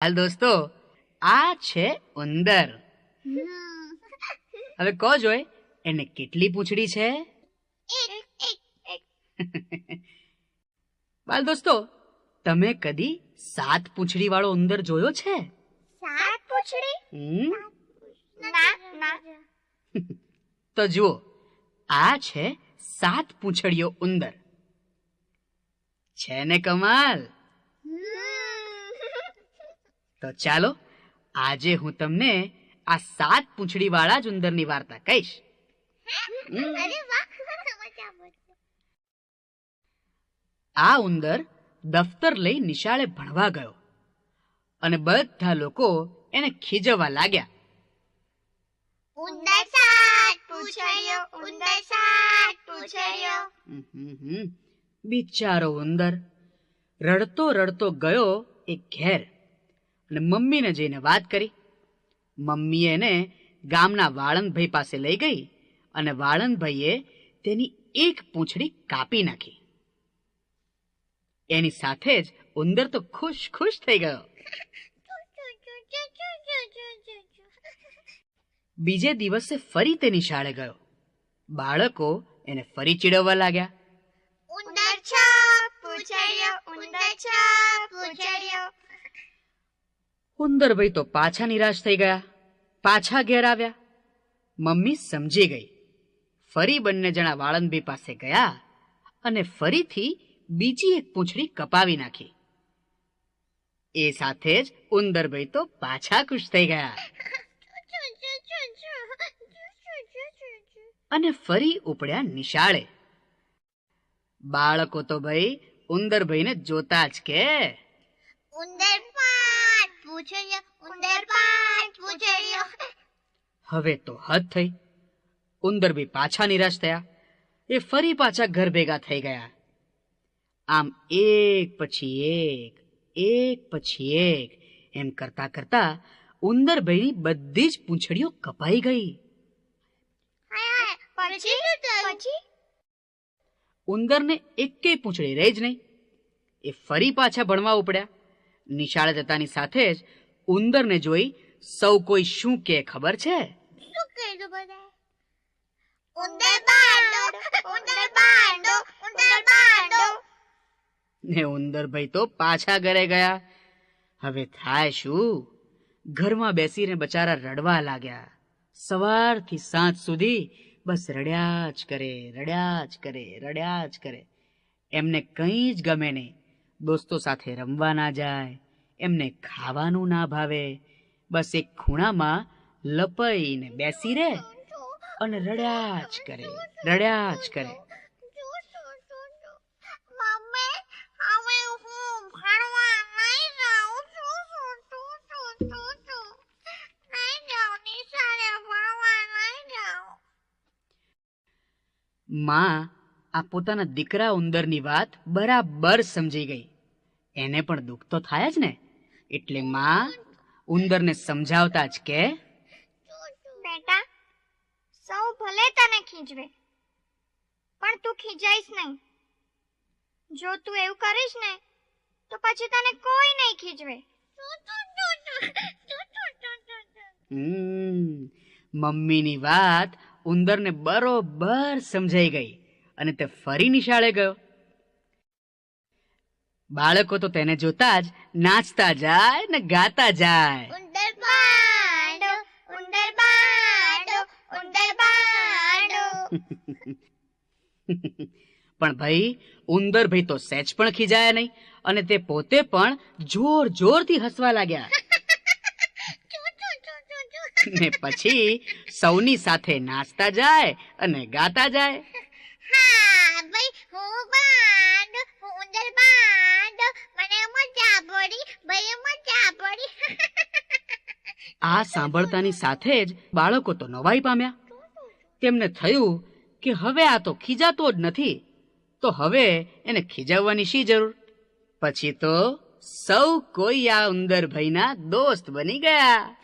હાલ દોસ્તો આ છે ઉંદર. હવે કહો જોઈ એને કેટલી પૂંછડી છે? બાલ દોસ્તો તમે કદી સાત પૂંછડી વાળો ઉંદર જોયો છે? સાત પૂંછડી? ના ના. તો જુઓ આ છે સાત પૂંછડીયો ઉંદર. છે ને કમાલ? તો ચાલો આજે હું તમને આ સાત પૂંછડી વાળા જ ઉંદરની વાર્તા કહીશ. આ ઉંદર દફતર લઈ નિશાળે ભણવા ગયો અને બધા લોકો એને ખીજવવા લાગ્યા. ઉંદર સાત પૂછડ્યો ઉંદર સાત પૂછડ્યો હમ, હમ, હમ. બિચારો ઉંદર રડતો રડતો ગયો એક ઘેર. અને મમ્મીને જઈને વાત કરી. મમ્મીએ એને ગામના વાળંદભાઈ પાસે લઈ ગઈ અને વાળંદભાઈએ તેની એક પૂંછડી કાપી નાખી. એની સાથે જ ઉંદર તો ખુશ ખુશ થઈ ગયો. બીજે દિવસે ફરી તેની શાળે ગયો. બાળકો એને ફરી ચીડવવા લાગ્યા. ઉંદર છ પૂછડ્યો ઉંદર છ પૂછડ્યો ઉંદરભાઈ તો પાછા નિરાશ થઈ ગયા. પાછા ઘેર આવ્યા. મમ્મી સમજી ગઈ. ફરી બંને જણા વાળંદબી પાસે ગયા અને ફરીથી બીજી એક પૂંછડી કપાવી નાખી. એ સાથે જ ઉંદરભાઈ તો પાછા ખુશ થઈ ગયા. અને ફરી ઉપડ્યા નિશાળે. બાળકો તો ભાઈ ઉંદરભાઈને જોતા જ કે ઉંદર પૂછડ્યો ઉંદર પાંચ પૂછડ્યો હવે તો હદ થઈ. ઉંદર બી પાછા નિરાશ થયા. એ ફરી પાછા ઘર ભેગા થઈ ગયા. આમ એક પછી એક એક પછી એક એમ કરતા કરતા ઉંદરભાઈની બધી જ પૂંછડીઓ કપાઈ ગઈ. પછી? ઉંદરને એકેય પૂંછડી રહી જ નહીં. એ ફરી પાછા ભણવા ઉપડ્યા. નિશાળે જતાની સાથે જ ઉંદરને જોઈ સૌ કોઈ શું કે ખબર છે? શું કીધું બધાએ ઉંદર બાંડો ઉંદર બાંડો ઉંદર બાંડો ને ઉંદરભાઈ તો પાછા ઘરે ગયા. હવે થાય શું? ઘરમાં બેસીને બચારા રડવા લાગ્યા. સવારથી સાંજ સુધી બસ રડ્યા જ કરે રડ્યા જ કરે રડ્યા જ કરે. એમને કંઈ જ ગમે નહીં. દોસ્તો સાથે રમવા ના જાય, એમને ખાવાનું ના ભાવે. બસ એક ખૂણામાં લપાઈને બેસી રહે અને રડ્યા જ કરે, રડ્યા જ કરે. માં આ પોતાના દીકરા ઉંદરની વાત બરાબર સમજી ગઈ. એને પણ દુઃખ તો થાય જ ને. એટલે માં ઉંદરને સમજાવતા જ કે બેટા સૌ ભલે તને ખીજવે પણ તું ખીજાઈશ નહીં. જો તું એવું કરીશ ને તો પછી તને કોઈ નહીં ખીજવે. મમ્મીની વાત ઉંદરને બરોબર સમજાઈ ગઈ. અને તે ફરી નિશાળે ગયો. બાળકો તો તેને જોતા જ નાચતા જાય ને ગાતા જાય. પણ ભાઈ ઉંદર ભાઈ તો સહેજ પણ ખીજાયા નહીં અને તે પોતે પણ જોર જોરથી હસવા લાગ્યા. ને પછી સૌની સાથે નાચતા જાય અને ગાતા જાય હા ભાઈ હું બાંડો હું ઉંદર બાંડો મને મજા પડી ભાઈ મજા પડી આ સાંભળતાની સાથે જ બાળકો તો નવાઈ પામ્યા. તેમને થયું કે હવે આ તો ખીજાતો જ નથી. તો હવે એને ખીજાવવાની શી જરૂર? પછી તો સૌ કોઈ આ ઉંદર ભાઈના દોસ્ત બની ગયા.